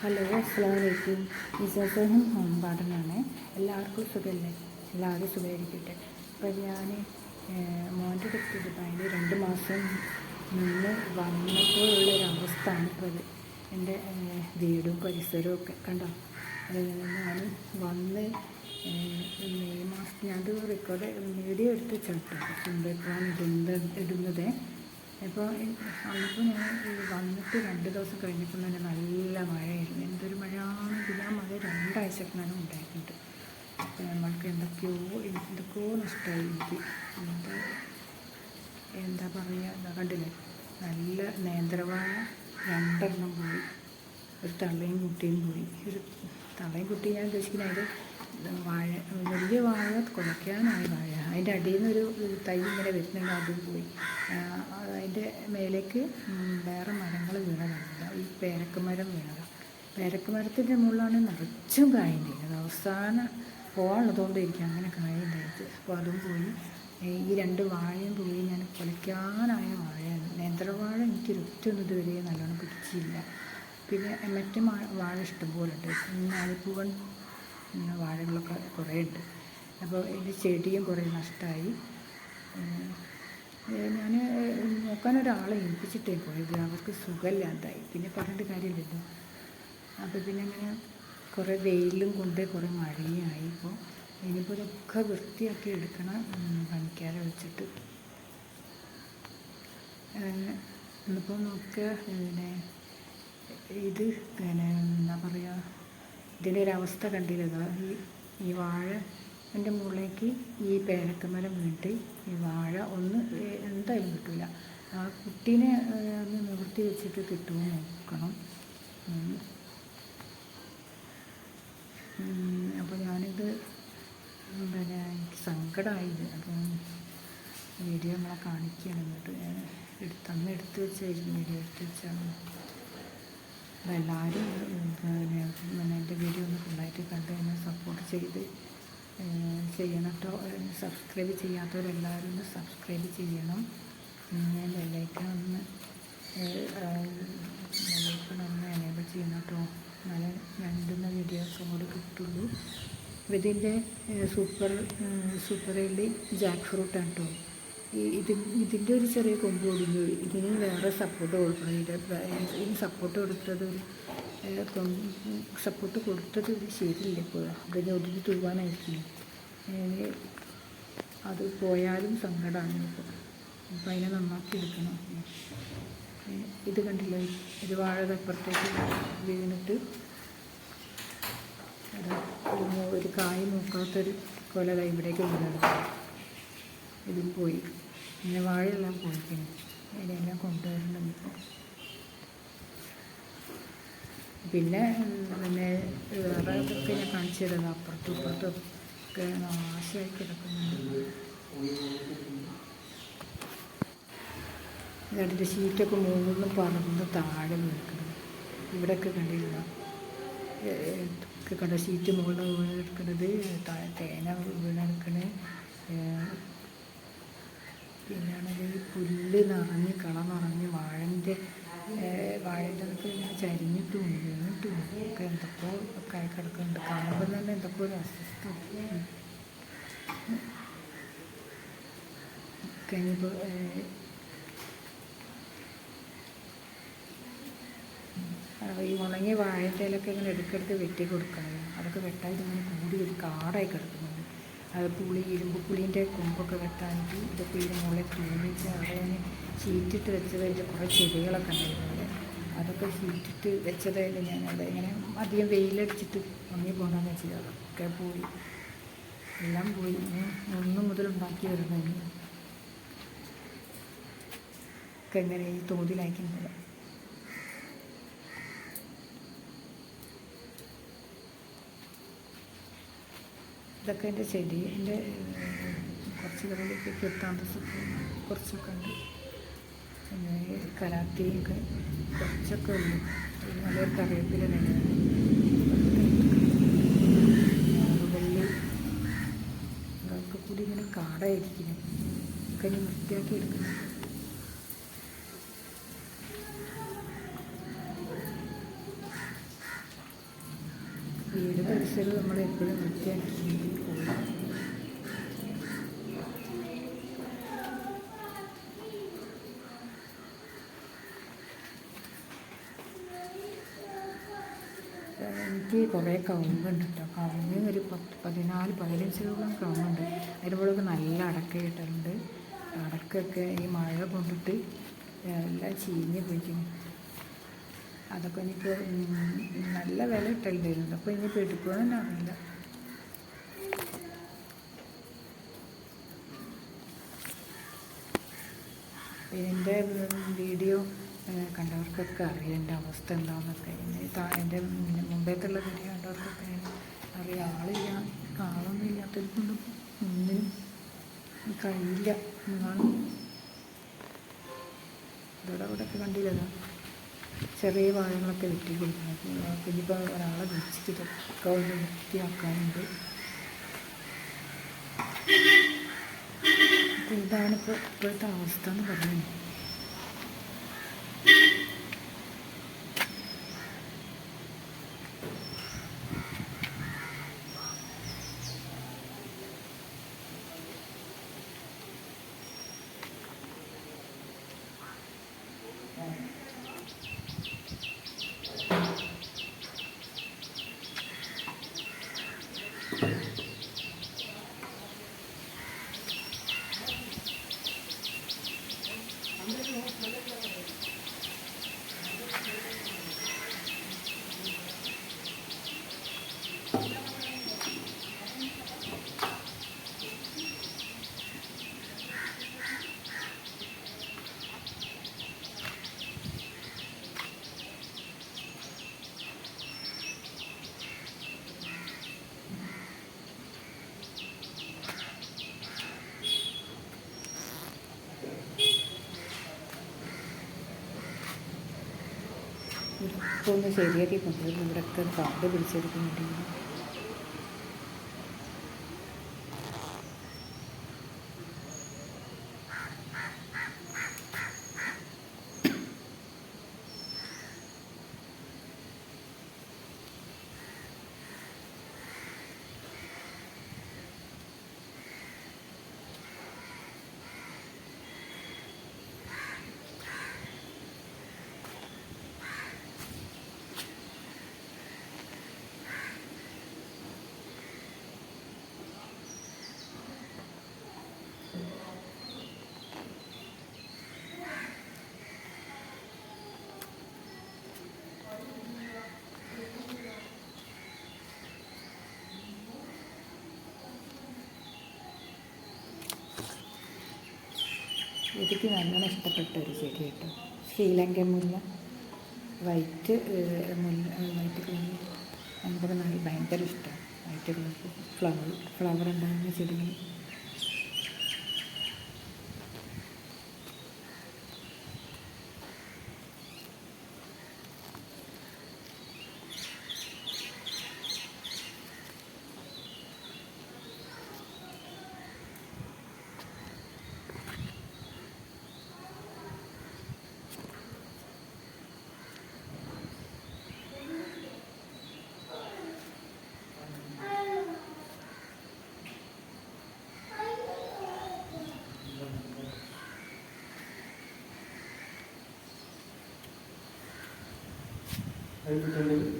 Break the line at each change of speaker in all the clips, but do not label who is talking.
Hello അസ്സാം വലൈക്കും ഇസസനും home ഗാർഡനാണ്. എല്ലാവർക്കും സുഖമല്ലേ? എല്ലാവരും സുഖമായിരിക്കട്ടെ. അപ്പം ഞാൻ മോന്റെ അടുത്ത് ദുബായിൽ രണ്ട് മാസം നിന്ന് വന്നപ്പോഴുള്ളൊരവസ്ഥയാണ് ഇപ്പോൾ അത്. എന്റെ വീടും പരിസരവും ഒക്കെ കണ്ടോ? ഞാൻ വന്ന് മെയ് മാസം ഞാനത് റെക്കോർഡ് വീഡിയോ എടുത്ത് ചുണ്ടക്കാൻ ഇടുന്നത് ഇടുന്നത്. അപ്പോൾ അന്നപ്പോൾ ഞാൻ വന്നിട്ട് രണ്ട് ദിവസം കഴിഞ്ഞപ്പോൾ തന്നെ നല്ല മഴയായിരുന്നു. എന്തൊരു മഴയാണ് പിന്നെ ആ മഴ രണ്ടാഴ്ചക്കാണ് ഉണ്ടായിട്ടുണ്ട്. നമ്മൾക്ക് എന്തൊക്കെയോ എന്തൊക്കെയോ നഷ്ടമായി എനിക്ക്. എന്താ എന്താ പറയുക എന്താ കണ്ടില്ലേ? നല്ല നേന്ത്രവാഴ രണ്ടെണ്ണം പോയി. ഒരു തള്ളയും കുട്ടിയും പോയി. ഒരു തള്ളയും കുട്ടിയും ഞാൻ ഉദ്ദേശിക്കുന്നത് അതിൽ വാഴ വലിയ വാഴ കുലയ്ക്കാനായി വാഴ. അതിന്റെ അടിയിൽ നിന്നൊരു തൈ ഇങ്ങനെ വരുന്നുണ്ട് അതും പോയി. അതിന്റെ മേലേക്ക് വേറെ മരങ്ങൾ വീണതാണ്. ഈ പേരക്കമരം വീണത് പേരക്കമരത്തിന്റെ മുകളിലാണ് നിറച്ചും കായുണ്ടായിരുന്നത് അവസാനം എനിക്ക് അങ്ങനെ കായുണ്ടായത് അപ്പോൾ അതും പോയി. ഈ രണ്ട് വാഴയും പോയി. ഞാൻ കുലയ്ക്കാനായ വാഴയാണ്. നേന്ത്രവാഴ എനിക്ക് ഒറ്റൊന്നും ഇതുവരെ നല്ലോണം പിടിച്ചില്ല. പിന്നെ മറ്റു വാഴ ഇഷ്ടംപോലെ ഉണ്ട് ഞാലിപ്പൂവൻ ഉം, വാഴകളൊക്കെ കുറേ ഉണ്ട് അപ്പോൾ എന്റെ ചെടിയും കുറേ നഷ്ടമായി ഞാൻ നോക്കാൻ ഒരാളെ ഏൽപ്പിച്ചിട്ടേ പോയത്. അവർക്ക് സുഖമില്ലാണ്ടായി പിന്നെ പറഞ്ഞിട്ട് കാര്യമില്ലല്ലോ. അപ്പോൾ പിന്നെ അങ്ങനെ കുറേ വെയിലും കൊണ്ട് കുറേ മഴയും ആയി ഇപ്പോൾ ഇനിയിപ്പോൾ ഇതൊക്കെ വൃത്തിയാക്കി എടുക്കണം പണിക്കാരെ വെച്ചിട്ട് ഇന്നിപ്പോൾ നോക്കുക പിന്നെ ഇത് പിന്നെ എന്താ പറയുക ഇതിന്റെ ഒരു അവസ്ഥ കണ്ടിരുന്നോ ഈ ഈ വാഴ എന്റെ മുകളിലേക്ക് ഈ പേനക്കമരം വീണിട്ട് ഈ വാഴ ഒന്ന് എന്തായാലും കിട്ടില്ല ആ കുട്ടീനെ ഒന്ന് നിവൃത്തി വെച്ചിട്ട് കിട്ടുമോ നോക്കണം. അപ്പോൾ ഞാനിത് പിന്നെ എനിക്ക് സങ്കടമായത് അപ്പം വീഡിയോ നമ്മളെ കാണിക്കുകയാണ്. എന്നിട്ട് ഞാൻ എടുത്ത് അന്ന് എടുത്ത് വെച്ചായിരുന്നു വീഡിയോ എടുത്ത് വെച്ചാണ്. അപ്പോൾ എല്ലാവരും പിന്നെ എന്റെ വീഡിയോ ഒന്ന് ഫുള്ളായിട്ട് കണ്ട് എന്നെ സപ്പോർട്ട് ചെയ്ത് ചെയ്യണം സബ്സ്ക്രൈബ് ചെയ്യാത്തവരെല്ലാവരും ഒന്ന് സബ്സ്ക്രൈബ് ചെയ്യണം. പിന്നെ ബെല്ലൈക്കൺ ഒന്ന് ബെല്ലൈക്കൺ ഒന്ന് എനേബിൾ ചെയ്യണം കേട്ടോ എന്നാലേ രണ്ടുന്ന വീഡിയോസും കൂടി കിട്ടുള്ളൂ. ഇതിന്റെ സൂപ്പർ സൂപ്പർ എല്ലി ജാക്ക് ഫ്രൂട്ടാണ് കേട്ടോ ഇത് ഇതിന്റെ ഒരു ചെറിയ കൊമ്പ് ഒടിഞ്ഞു. ഇതിന് വേറെ സപ്പോർട്ട് കൊടുക്കണം. ഇതിന്റെ ഇതിന് സപ്പോർട്ട് കൊടുത്തത് സപ്പോർട്ട് കൊടുത്തത് ശരിയില്ല ഇപ്പോൾ. അതിന് ഒടിഞ്ഞ് തൂവാനായിരിക്കും അത് പോയാലും സങ്കടമാണ് ഇപ്പോൾ. അപ്പോൾ അതിനെ നന്നാക്കി എടുക്കണം. ഇത് കണ്ടില്ല? ഒരു വാഴ അപ്പുറത്തേക്ക് വീണിട്ട് ഒരു കായ് നോക്കാത്തൊരു കൊല ഇവിടേക്ക് വീണെടുക്കും ഇതും പോയി. പിന്നെ വാഴയെല്ലാം പോയിക്കുന്നു അതിനെല്ലാം കൊണ്ടുവരണം ഇപ്പോൾ പിന്നെ പിന്നെ വേറെ പിന്നെ കാണിച്ചു തരുന്നത് അപ്പുറത്തും ഇപ്പുറത്തും ഒക്കെ നാശമായി കിടക്കുന്നുണ്ട്. അതിന്റെ ഷീറ്റൊക്കെ മുകളിൽ പറന്ന് താഴെ നിൽക്കുന്നു ഇവിടെയൊക്കെ കണ്ടിരുന്ന? കണ്ട? ഷീറ്റ് മുകളിൽ വീണെടുക്കുന്നത് തേന വീണെടുക്കണേ പിന്നാണെങ്കിൽ പുല്ല് നിറഞ്ഞ് കള നിറഞ്ഞ് വാഴന്റെ വാഴന്റെ അതൊക്കെ ഇങ്ങനെ ചരിഞ്ഞിട്ടും വീണിട്ടും ഒക്കെ എന്തൊക്കെയോ ഒക്കെ ആയി കിടക്കുന്നുണ്ട്. കാണുമ്പോൾ തന്നെ എന്തൊക്കെയോ ഒരു അസ്വസ്ഥ കഴിഞ്ഞപ്പോൾ ഈ ഉണങ്ങിയ വാഴത്തേലൊക്കെ ഇങ്ങനെ എടുക്കെടുത്ത് വെട്ടി കൊടുക്കണം അതൊക്കെ വെട്ടാൻ ഇങ്ങനെ കൂടി ഒരു കാടായി കിടക്കുന്നുണ്ട് അത് പുളി ഇരുമ്പ് പുളീന്റെ കൊമ്പൊക്കെ വെട്ടാനായിട്ട് ഇതൊക്കെ ഇതിന്റെ മുകളിൽ തൂങ്ങിച്ച് അവിടെ ഞാൻ ഷീറ്റിട്ട് വെച്ചത് അതിന്റെ കുറേ ചെടികളൊക്കെ ഉണ്ടായിരുന്നു അതൊക്കെ ഷീറ്റിട്ട് വെച്ചതായിട്ട് ഞാൻ അവിടെ. ഇങ്ങനെ അധികം വെയിലടിച്ചിട്ട് ഉണങ്ങി പോകണമെന്ന് വെച്ചത് അതൊക്കെ പോയി. എല്ലാം പോയി. ഒന്ന് മുതൽ ഉണ്ടാക്കി വരുന്നതിന് ഒക്കെ ഇങ്ങനെ ഈ തോതിലാക്കുന്നത് ഇതൊക്കെ എന്റെ ചെടി എന്റെ കുറച്ച് കറിയിലേക്ക് കിട്ടാൻ കുറച്ചൊക്കെ ഉണ്ട്. പിന്നെ കലാത്തിയൊക്കെ കുറച്ചൊക്കെ ഉള്ളു. നല്ലൊരു കറിവേപ്പില കൂടി ഇങ്ങനെ കാടായിരിക്കും. ഒക്കെ ഇനി വൃത്തിയാക്കി എടുക്കണം. വീട് പരിസരം നമ്മൾ എപ്പോഴും വൃത്തിയാക്കി എനിക്ക് കുറേ കവുങ്ങുണ്ട് കേട്ടോ കവുങ്ങ് ഒരു പത്ത് പതിനാല് പതിനഞ്ച് പതിനഞ്ചോളം കവുങ്ങുണ്ട് അതിന്റെ നല്ല അടക്ക കിട്ടുന്നുണ്ട് അടക്കൊക്കെ ഈ മഴ കൊണ്ടിട്ട് എല്ലാം ചീഞ്ഞ് പോയിക്കുന്നു. അതൊക്കെ ഇനിയിപ്പോൾ നല്ല വില ഇട്ടുണ്ടായിരുന്നു അപ്പോൾ ഇനിയിപ്പോൾ തന്നെ അറിയില്ല. എന്റെ വീഡിയോ കണ്ടവർക്കൊക്കെ അറിയാം എന്റെ അവസ്ഥ എന്താണെന്നൊക്കെ എന്റെ മുമ്പേത്തുള്ള വീഡിയോ കണ്ടവർക്കൊക്കെ അറിയാം. ആളില്ല ആളൊന്നും ഇല്ലാത്തവർക്കൊന്നും ഒന്നിനും കഴിയില്ല. എന്നാണ് ഇവിടെ ഇവിടെ ഒക്കെ കണ്ടില്ലല്ലോ ചെറിയ വാഴകളൊക്കെ വെട്ടി കൊടുക്കുന്നത് പിന്നെ ഇപ്പോൾ ഒരാളെ വിളിച്ചിട്ട് ഇതൊക്കെ ഒന്ന് വൃത്തിയാക്കാനുണ്ട്. അപ്പോൾ ഇതാണിപ്പോൾ ഇപ്പോഴത്തെ അവസ്ഥ എന്ന് പറയുന്നത്. Thank you. ഒന്ന് ശരിയാക്കി കൊണ്ടുവരുന്നു ഇവിടെയൊക്കെ കാട് പിടിച്ചെടുക്കുന്നുണ്ട് എനിക്ക് നല്ലോണം ഇഷ്ടപ്പെട്ട ഒരു ചെടി കേട്ടോ ശ്രീലങ്കൻ മുല്ല. വൈറ്റ് മുല്ല വൈറ്റ് കളർ. നമുക്കത് നല്ല ഭയങ്കര ഇഷ്ടമാണ് വൈറ്റ് കളർ ഫ്ലവർ ഫ്ലവർ ഉണ്ടാകുന്ന ചെടികൾ. അപ്പോൾ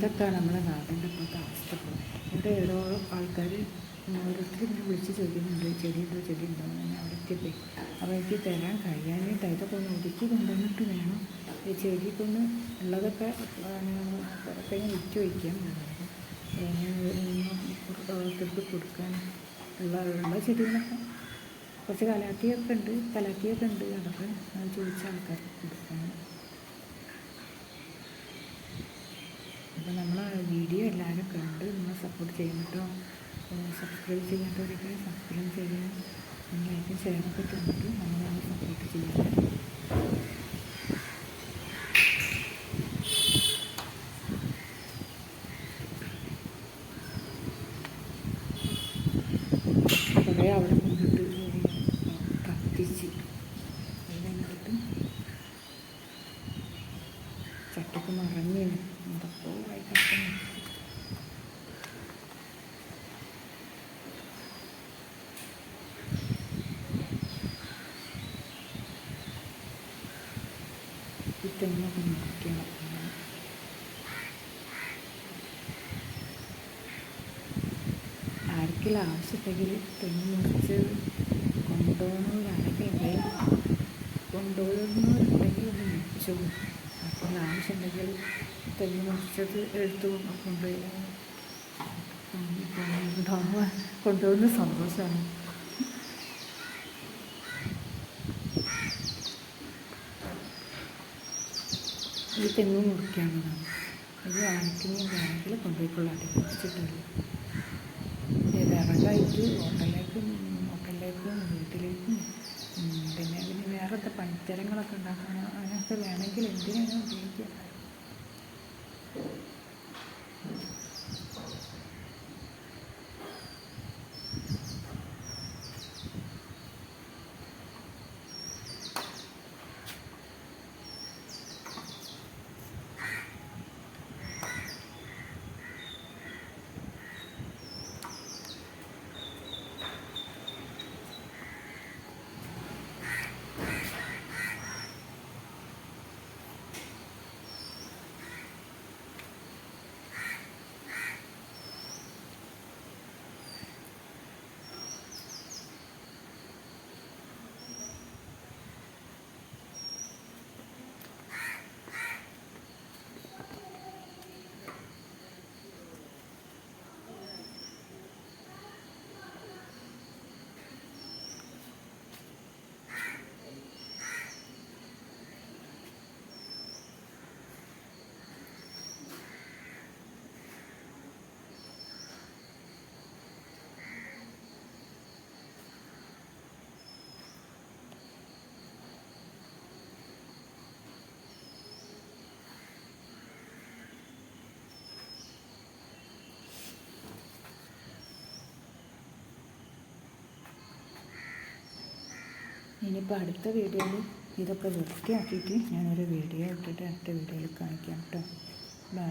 ഇതൊക്കെയാണ് നമ്മുടെ നാടിന്റെ ഇപ്പോഴത്തെ അവസ്ഥ. ഇവിടെ ഓരോ ആൾക്കാർ ഓരോരുത്തർ ഇങ്ങനെ വിളിച്ച് ചോദിക്കുന്നുണ്ട് ചെടി ഉണ്ടോ? ചെടി ഉണ്ടോ? എന്ന് അവിടെ എത്തിയപ്പോയി അപ്പോൾ എനിക്ക് തരാൻ കഴിയാനായിട്ട് ഇതൊക്കെ ഒന്ന് ഒതുക്കി കൊണ്ടുവന്നിട്ട് വേണം. ഈ ചെടി കൊണ്ട് ഉള്ളതൊക്കെ ഞാൻ വിറ്റ് വയ്ക്കാം ഞാൻ ഓരോരുത്തർക്ക് കൊടുക്കാൻ ഉള്ള ഉള്ള ചെടികളൊക്കെ? കുറച്ച് കലാത്തിയൊക്കെ ഉണ്ട് കലാത്തിയൊക്കെ ഉണ്ട്. അതൊക്കെ ചോദിച്ച ആൾക്കാർക്ക് കൊടുക്കാൻ അപ്പോൾ നമ്മൾ വീഡിയോ എല്ലാവരും കണ്ട് നമ്മളെ സപ്പോർട്ട് ചെയ്യണം കേട്ടോ സബ്സ്ക്രൈബ് ചെയ്യാത്തവരൊക്കെ സബ്സ്ക്രൈബ് ചെയ്യാൻ ലൈക്കും ഷെയറൊക്കെ തന്നിട്ട് നമ്മളെ സപ്പോർട്ട് ചെയ്യാം കുറേ അവിടെ കൊണ്ടിട്ട് കത്തിച്ച് അത് കഴിഞ്ഞിട്ട് ചട്ടക്ക് മറഞ്ഞു എന്തൊക്കെയോ ആയി കിടക്കുന്നു ഈ തെങ്ങൊക്കെ മുറിക്കണം ആർക്കെങ്കിലും ആവശ്യമുണ്ടെങ്കിൽ തെങ്ങ് മുറിച്ച് കൊണ്ടുപോകുന്നവരാണെങ്കിൽ കൊണ്ടുപോകുന്നവരുണ്ടെങ്കിൽ ഒന്ന് വിളിച്ചു അപ്പോൾ ആവശ്യമുണ്ടെങ്കിൽ തെങ്ങ് മുറിച്ചത് എടുത്തു കൊണ്ടുപോയി കൊണ്ടുപോകുന്ന സന്തോഷമാണ്. ഈ തെങ്ങ് മുറിക്കാനുള്ളതാണ് ഇത് ആർക്കെങ്കിലും വേണമെങ്കിൽ കൊണ്ടുപോയിക്കൊള്ളാട്ടെ മുറിച്ചിട്ടുള്ളൂ വിറകായിട്ട് ഹോട്ടലിലേക്കും ഹോട്ടലിലേക്കും വീട്ടിലേക്കും പിന്നെ പിന്നെ വേറത്തെ പണിത്തരങ്ങളൊക്കെ ഉണ്ടാക്കണം. അതിനൊക്കെ വേണമെങ്കിൽ എന്തിനാണ് ഉപയോഗിക്കുക ഇനിയിപ്പോൾ അടുത്ത വീഡിയോയിൽ ഇതൊക്കെ വൃത്തിയാക്കിയിട്ട് ഞാനൊരു വീഡിയോ ഇട്ടിട്ട് അടുത്ത വീഡിയോയിൽ കാണിക്കാം കേട്ടോ. ബൈ